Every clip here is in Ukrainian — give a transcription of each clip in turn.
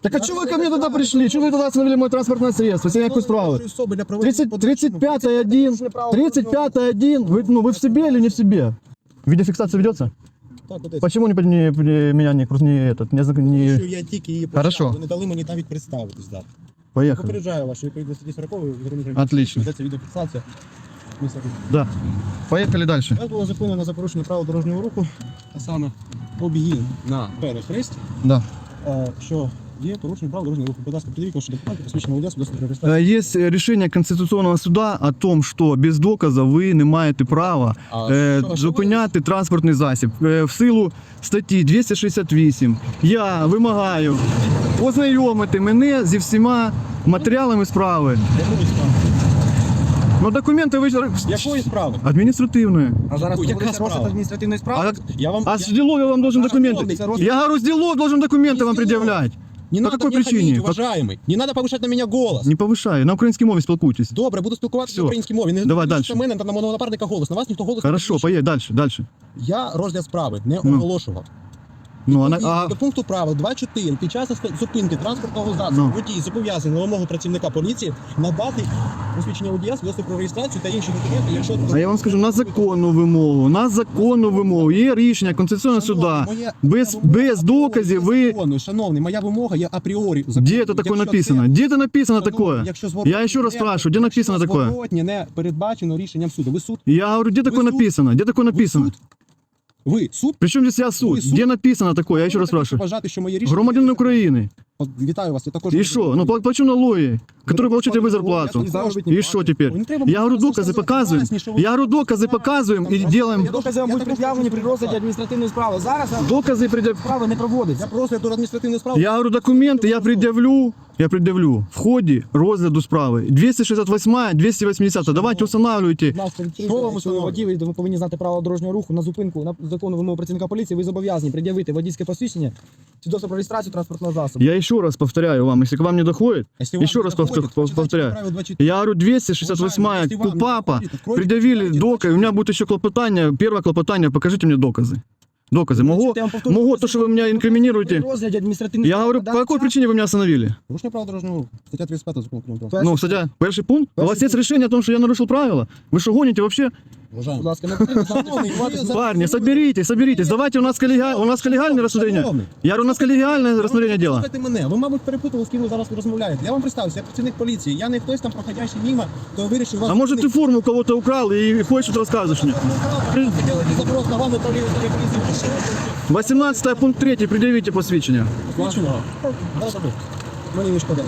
Так а чего вы ко мне тогда пришли? Чего вы тогда остановили мое транспортное средство? Если я якусь справу? 30, 35 один, 35 один. Вы, ну, вы в себе или не в себе? Видеофиксация ведется? Так, от Почему не, не, не- меня не, кру- не этот, не, зак- не... що я тільки її Хорошо. почав, ви не дали мені навіть представитись. Да. Поехали. Попереджаю вас, що відповідно статті 40 Отлично. Ведеться відеофіксація. Ми все робимо. Да. Поехали дальше. Вас було зупинено за порушення правил дорожнього руху, а саме об'їзд на перехрест, Да. е, що є порушення правил дорожнього руху. Будь ласка, подивіть ваші документи, посвідчення водія, свідоцтво про реєстрацію. Э, Есть э, решение Конституционного суда о том, що без доказу ви не маєте права А е, що- що зупиняти транспортний засіб. Е, в силу статті 268 я вимагаю ознайомити мене зі всіма матеріалами справи. Якої справи? Ну документи ви ж Якої справи? адміністративної. А зараз Яка проводиться справа? розгляд адміністративної справи. А, Я вам... а я- с Ділов я вам должен документы. Це розгляд- Я говорю, с Ділов должен документы вам С Ділов. предъявлять. Не По надо какой мне причине? хамить, уважаемый. Не надо повышать на меня голос. Не повишаю, на українській мові спілкуйтесь. Добре, буду спілкуватися Всё. на українській мові. Не Давай підвищуйте дальше. мене та на мого напарника голос. На вас ніхто голос не Хорошо, підвищує. поїдь дальше, дальше. Я розгляд справи не Ну. оголошував. Ну, а, на- а, До пункту правил 2.4 під час зупинки транспортного засобу Ну. водій зобов'язаний на вимогу працівника поліції надати посвідчення водія, свідоцтво про реєстрацію та інші документи, якщо а я вам скажу, на законну вимогу, на законну вимогу. Є рішення Конституційного суда. Моя- Без, моя вимога без доказів ви... законною, Шановний, моя вимога є апріорі. Где это такое написано? Где это написано такое? Якщо Я еще раз спрашиваю, где написано такое? Зворотні не передбачено рішенням суду. Ви суд? Я говорю, где такое суд? написано? Где такое написано? суд? Ви суд? Причем здесь я суд? Вы суд? Где написано такое? Я еще раз Ви спрашиваю. Вважати, що моє рішення... Громадянин України. Вітаю вас, я також... И что? Ну, плачу налоги, которые получаете вы зарплату. И что теперь? Я говорю, доказы показываем. Я говорю, доказы показываем и делаем... Докази вам будуть пред'явлені при розгляді адміністративної справи. Зараз Доказы предъяв... справи не проводиться. Я просто до адміністративної справи... Я говорю, документы я предъявлю, я предъявлю в ходе розгляду справи. 268, 280. Давайте устанавливайте. Будь ласка, Що вам відкрийте установлено? водій, ви повинні знати правила дорожнього руху на зупинку, на законну вимогу працівника поліції. Ви зобов'язані пред'явити водійське посвідчення, свідоцтво про реєстрацію транспортного засобу. Я еще раз повторяю вам, если к вам не доходит, Если вам еще не раз доходит, повтор- почитайте повторяю. правила 24. Я говорю, 268 Уважаемый, если вам не КУПАПа доходит, откройте, предъявили почитайте. доказы. У меня будет еще клопотание. Первое клопотание, покажите мне доказы. Доказы. Могу, Я вам повторю, могу то, что вы меня При инкриминируете. розгляді адміністративної Я говорю, по какой причине вы меня остановили? Порушення правил дорожнього руху. Стаття 35 закону про транспорт. Ну, кстати, первый пункт. У вас Перший есть решение о том, что я нарушил правила? Вы что, гоните вообще? Будь Уважаемый. ласка, не потрібно знати, Шановний, що ви відбувається. за- Парни, соберитесь, соберитесь. Давайте, у нас, коллега... у нас коллегиальное рассмотрение. Шановний. Я говорю, у нас коллегиальное рассмотрение дела. Слухайте мене, ви, мабуть, перепутали, з ким ви зараз розмовляєте. Я вам представився, я працівник поліції. Я не хтось там проходящий мимо, то вирішив вас... А может, ты форму у кого-то украл и хочешь тут рассказываешь мне? Хотіли запрос на вам управління поліції. 18 пункт 3, предъявите посвящение. Бачимо? Да, добре. Мені не шкода.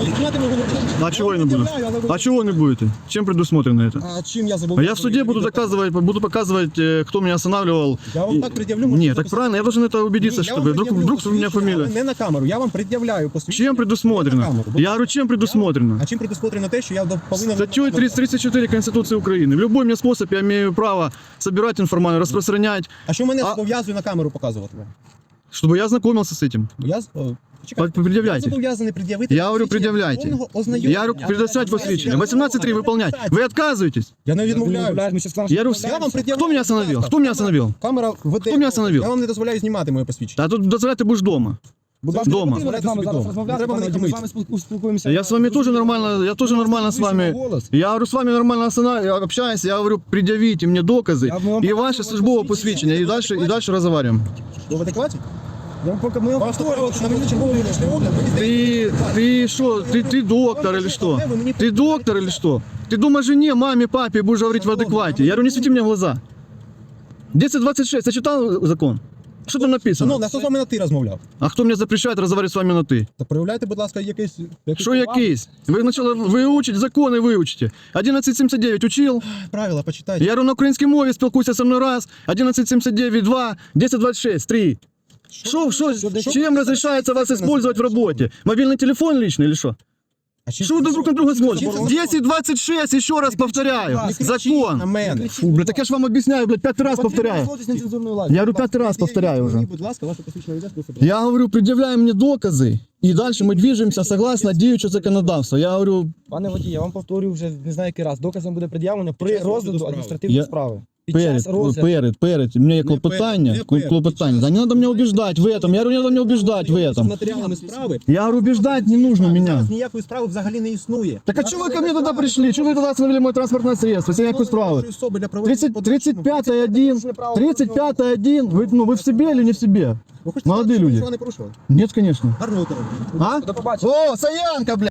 Документи ви говорите. А чего я не буду? пред'являю, але ви- А чего не будете? Чем предусмотрено это? А чим я забув? А я в суде буду доказывать, буду показывать, э, кто меня останавливал. Я вам И- так пред'явлю. можете Нет, так записати. правильно, я должен это убедиться, Ні, я чтобы вам вдруг, пред'явлю вдруг у меня посвідчення, фамилия. але Не на камеру, я вам пред'являю посвідчення. Чем предусмотрено? камеру, будь Я говорю, чем предусмотрено? А чим предусмотрено те, що я до- повинен... Статьей 334 Конституции Украины. В любой мне способ я имею право собирать информацию, распространять, А що мене А- зобов'язує на камеру показувати? чтобы я ознакомился с этим. Я, з- о, почекайте. Под- пред'являйте. Я зобов'язаний пред'явити Я говорю, посвідчення пред'являйте. повного ознайомлення. Я говорю, предоставить посвящение. 18.3 выполнять. Вы отказываетесь? Я не відмовляю. Ми зараз Я говорю, Я вам пред'являю. кто меня остановил? Кто меня остановил? Камера веде. Хто мене остановив? Я вам не дозволяю знімати моє посвідчення. А тут дозволяй, ты будешь дома. Будь ласка, Дома. не потрібно з нами зараз Дома. розмовляти, Треба пане мене Вадим, ми з томити. вами спіл- спілкуємося. Я с вами тоже нормально, я тоже нормально с вами. Голос. Я говорю, с вами нормально останов- общаюсь, я говорю, предъявите мне доказы Я вам и покажу ваше ваше службовое посвідчення. посвящение, и дальше, и дальше разговариваем. Ви в адекваті? Я вам поки ми вам Вас повторюємо, що на мені черговий внешний огляд. ви Ты, ты что, ты, ты доктор или что? Ты доктор или что? Ты думаешь жене, маме, папе будешь говорить в адеквате? Я говорю, не свети мне в глаза. 1026, ты читал закон? Что там написано? Шановний, а хто з вами на ти розмовляв? А кто мне запрещает разговаривать с вами на ты? Та проявляйте, будь ласка, якийсь... якийсь Что якийсь? Вы сначала выучить законы выучите. 1179 учил. Правила почитайте. Я говорю, на українській мові спілкуйся со мною раз. 1179 2, 1026 3. Что, что, чем разрешается вас использовать в работе? Мобильный телефон личный или что? А чим- Что вы друг на друга смотрите? Чим- 1026, еще раз повторяю. Не кричіть На Закон. мене. Фу, блядь, так я ж вам объясняю, блядь, пятый раз повторяю. Я говорю, пятый раз повторяю уже. Мені, будь ласка, ваше посвідчення веде спосіб. Я говорю, предъявляй мне доказы, и дальше мы движемся согласно діючого законодавства. Я говорю, Пане водій, я вам повторюю вже не знаю який раз. Доказом буде пред'явлено при Час розгляду розгляду справи. адміністративної Я- справи. під Перед, час розгляду. перед, перед. У меня є Не клопотання, перед, не перед, клопотання. під Да час. не надо меня убеждать в этом. Я говорю, не надо меня убеждать в З этом. матеріалами справи. Я говорю, убеждать не нужно меня. Зараз ніякої справи взагалі не існує. Так а чего вы ко мне тогда пришли? Чего вы тогда остановили мое транспортное средство? Если я якусь справу? 30, 35 один, 35 один. Вы, ну, вы в себе или не в себе? Ви хочете Молоді сказати, що ви люди. нічого не порушували? Нет, конечно. Гарного утра. А? До побачення. О, Саянка, бля!